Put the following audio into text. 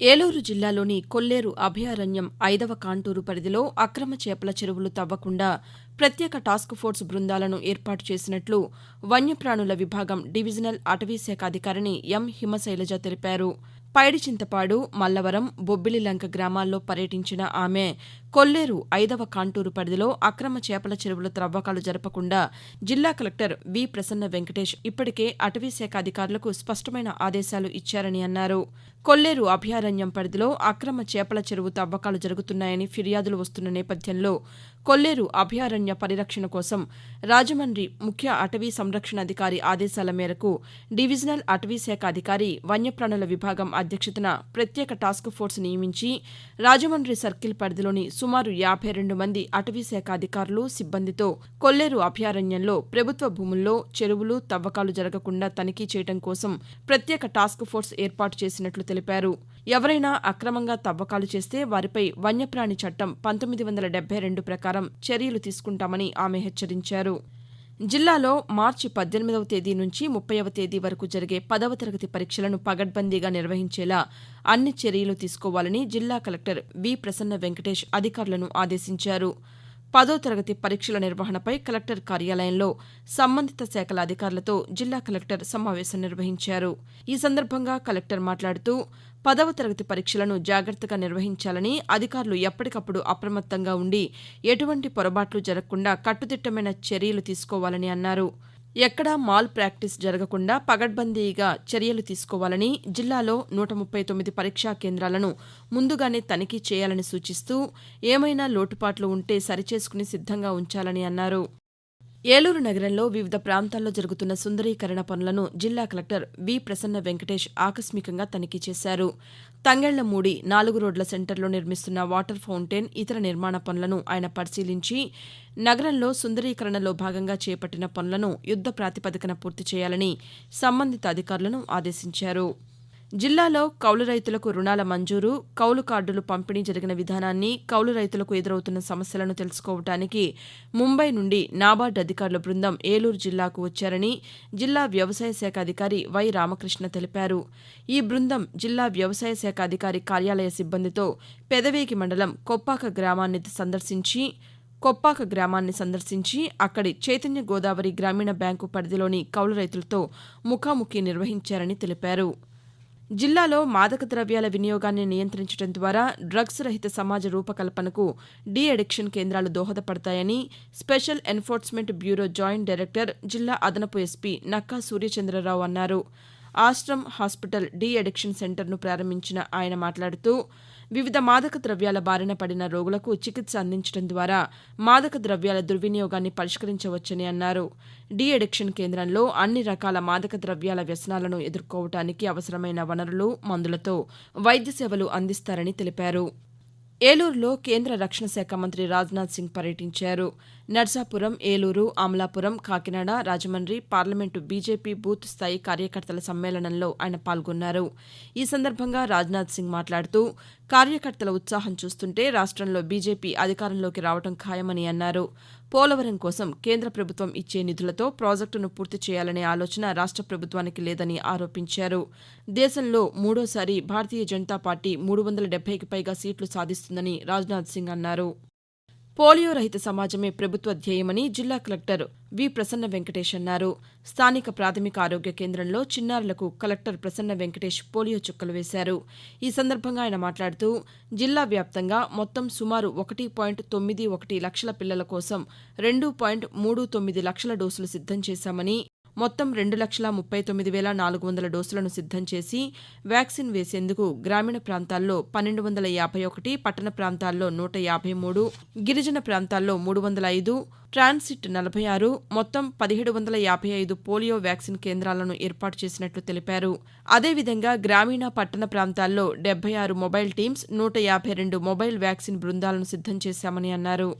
ఏలూరు జిల్లాలోని కొల్లేరు అభయారణ్యం ఐదవ కాంటూరు పరిధిలో అక్రమ చేపల చెరువులు తవ్వకుండా ప్రత్యేక టాస్క్ ఫోర్స్ బృందాలను ఏర్పాటు చేసినట్లు వన్యప్రాణుల విభాగం డివిజనల్ అటవీశాఖ అధికారిని ఎం హిమశైలజ తెలిపారు. పైడిచింతపాడు మల్లవరం బొబ్బిలిలంక గ్రామాల్లో పర్యటించిన ఆమె కొల్లేరు ఐదవ కాంటూరు పరిధిలో అక్రమ చేపల చెరువుల తవ్వకాలు జరపకుండా జిల్లా కలెక్టర్ వి ప్రసన్న వెంకటేష్ ఇప్పటికే అటవీశాఖ అధికారులకు స్పష్టమైన ఆదేశాలు ఇచ్చారని అన్నారు. కొల్లేరు అభయారణ్యం పరిధిలో అక్రమ చేపల చెరువు తవ్వకాలు జరుగుతున్నాయని ఫిర్యాదులు వస్తున్న నేపథ్యంలో కొల్లేరు అభయారణ్య పరిరక్షణ కోసం రాజమండ్రి ముఖ్య అటవీ సంరక్షణ అధికారి ఆదేశాల మేరకు డివిజనల్ అటవీ శాఖ అధికారి వన్యప్రాణుల విభాగం అధ్యక్షతన ప్రత్యేక టాస్క్ ఫోర్స్ నియమించి రాజమండ్రి సర్కిల్ పరిధిలోని సుమారు యాభై రెండు మంది అటవీ శాఖ అధికారులు సిబ్బందితో కొల్లేరు అభయారణ్యంలో ప్రభుత్వ భూముల్లో చెరువులు తవ్వకాలు జరగకుండా తనిఖీ చేయడం కోసం ప్రత్యేక టాస్క్ ఫోర్స్ ఏర్పాటు చేసినట్లు తెలిపారు. ఎవరైనా అక్రమంగా తవ్వకాలు చేస్తే వారిపై వన్యప్రాణి చట్టం పంతొమ్మిది వందల డెబ్బై రెండు ప్రకారం చర్యలు తీసుకుంటామని ఆమె హెచ్చరించారు. జిల్లాలో మార్చి పద్దెనిమిదవ తేదీ నుంచి ముప్పైవ తేదీ వరకు జరిగే పదవ తరగతి పరీక్షలను పగడ్బందీగా నిర్వహించేలా అన్ని చర్యలు తీసుకోవాలని జిల్లా కలెక్టర్ వి ప్రసన్న వెంకటేష్ అధికారులను ఆదేశించారు. పదో తరగతి పరీక్షల నిర్వహణపై కలెక్టర్ కార్యాలయంలో సంబంధిత శాఖల అధికారులతో జిల్లా కలెక్టర్ సమావేశం నిర్వహించారు. ఈ సందర్భంగా కలెక్టర్ మాట్లాడుతూ పదవ తరగతి పరీక్షలను జాగ్రత్తగా నిర్వహించాలని అధికారులు ఎప్పటికప్పుడు అప్రమత్తంగా ఉండి ఎటువంటి పొరపాట్లు జరగకుండా కట్టుదిట్టమైన చర్యలు తీసుకోవాలని అన్నారు. ఎక్కడా మాల్ ప్రాక్టీస్ జరగకుండా పగడ్బందీగా చర్యలు తీసుకోవాలని జిల్లాలో నూట ముప్పై తొమ్మిది పరీక్షా కేంద్రాలను ముందుగానే తనిఖీ చేయాలని సూచిస్తూ ఏమైనా లోటుపాట్లు ఉంటే సరిచేసుకుని సిద్ధంగా ఉంచాలని అన్నారు. ఏలూరు నగరంలో వివిధ ప్రాంతాల్లో జరుగుతున్న సుందరీకరణ పనులను జిల్లా కలెక్టర్ వి ప్రసన్న వెంకటేష్ ఆకస్మికంగా తనిఖీ చేశారు. తంగెళ్ళమూడి నాలుగు రోడ్ల సెంటర్లో నిర్మిస్తున్న వాటర్ ఫౌంటైన్ ఇతర నిర్మాణ పనులను ఆయన పరిశీలించి నగరంలో సుందరీకరణలో భాగంగా చేపట్టిన పనులను యుద్ద ప్రాతిపదికన పూర్తి చేయాలని సంబంధిత అధికారులను ఆదేశించారు. జిల్లాలో కౌలు రైతులకు రుణాల మంజూరు కౌలు కార్డులు పంపిణీ జరిగిన విధానాన్ని కౌలు రైతులకు ఎదురవుతున్న సమస్యలను తెలుసుకోవడానికి ముంబై నుండి నాబార్డు అధికారుల బృందం ఏలూరు జిల్లాకు వచ్చారని జిల్లా వ్యవసాయ శాఖ అధికారి వై రామకృష్ణ తెలిపారు. ఈ బృందం జిల్లా వ్యవసాయ శాఖ అధికారి కార్యాలయ సిబ్బందితో పెదవేగి మండలం కొప్పాక గ్రామాన్ని సందర్శించి కొప్పాక గ్రామాన్ని సందర్శించి అక్కడి చైతన్య గోదావరి గ్రామీణ బ్యాంకు పరిధిలోని కౌలు రైతులతో ముఖాముఖి నిర్వహించారని తెలిపారు. జిల్లాలో మాదక ద్రవ్యాల వినియోగాన్ని నియంత్రించడం ద్వారా డ్రగ్స్ రహిత సమాజ రూపకల్పనకు డీ అడిక్షన్ కేంద్రాలు దోహదపడతాయని special enforcement bureau joint director జిల్లా అదనపు ఎస్పీ నక్కా సూర్యచంద్రరావు అన్నారు. ఆశ్రమ్ హాస్పిటల్ డీ అడిక్షన్ సెంటర్ను ప్రారంభించిన ఆయన మాట్లాడుతూ వివిధ మాదక ద్రవ్యాల బారిన పడిన రోగులకు చికిత్స అందించడం ద్వారా మాదక ద్రవ్యాల దుర్వినియోగాన్ని పరిష్కరించవచ్చని అన్నారు. డీ అడిక్షన్ కేంద్రంలో అన్ని రకాల మాదక ద్రవ్యాల వ్యసనాలను ఎదుర్కోవటానికి అవసరమైన వనరులు మందులతో వైద్య సేవలు అందిస్తారని తెలిపారు. ఏలూరులో కేంద్ర రక్షణ శాఖ మంత్రి రాజ్నాథ్ సింగ్ పర్యటించారు. Narsapuram Eluru Amalapuram Kakinada Rajahmundry parliament BJP booth స్థాయి కార్యకర్తల సమ్మేళనంలో ఆయన పాల్గొన్నారు. ఈ సందర్భంగా రాజ్నాథ్ సింగ్ మాట్లాడుతూ కార్యకర్తల ఉత్సాహం చూస్తుంటే రాష్టంలో బీజేపీ అధికారంలోకి రావడం ఖాయమని అన్నారు. పోలవరం కోసం కేంద్ర ప్రభుత్వం ఇచ్చే నిధులతో ప్రాజెక్టును పూర్తి చేయాలనే ఆలోచన రాష్ట ప్రభుత్వానికి లేదని ఆరోపించారు. దేశంలో మూడోసారి భారతీయ జనతా పార్టీ మూడు వందల డెబ్బైకి పైగా సీట్లు సాధిస్తుందని రాజ్నాథ్ సింగ్ అన్నారు. పోలియో రహిత సమాజమే ప్రభుత్వ ధ్యేయమని జిల్లా కలెక్టర్ వి ప్రసన్న వెంకటేష్ అన్నారు. స్థానిక ప్రాథమిక ఆరోగ్య కేంద్రంలో చిన్నారులకు కలెక్టర్ ప్రసన్న వెంకటేష్ పోలియో చుక్కలు వేశారు. ఈ సందర్భంగా ఆయన మాట్లాడుతూ జిల్లా వ్యాప్తంగా మొత్తం సుమారు ఒకటి పాయింట్ తొమ్మిది ఒకటి లక్షల పిల్లల కోసం రెండు పాయింట్ మూడు తొమ్మిది లక్షల డోసులు సిద్దం చేశామని మొత్తం రెండు లక్షల ముప్పై తొమ్మిది వేల నాలుగు వందల డోసులను సిద్దం చేసి వ్యాక్సిన్ వేసేందుకు గ్రామీణ ప్రాంతాల్లో పన్నెండు వందల యాభై ఒకటి పట్టణ ప్రాంతాల్లో నూట యాభై మూడు గిరిజన ప్రాంతాల్లో మూడు వందల ఐదు ట్రాన్సిట్ నలభై ఆరు మొత్తం పదిహేడు వందల యాభై ఐదు పోలియో వ్యాక్సిన్ కేంద్రాలను ఏర్పాటు చేసినట్లు తెలిపారు. అదేవిధంగా గ్రామీణ పట్టణ ప్రాంతాల్లో డెబ్బై ఆరు మొబైల్ టీమ్స్ నూట యాభై రెండు మొబైల్ వ్యాక్సిన్ బృందాలను సిద్దం చేశామని అన్నారు.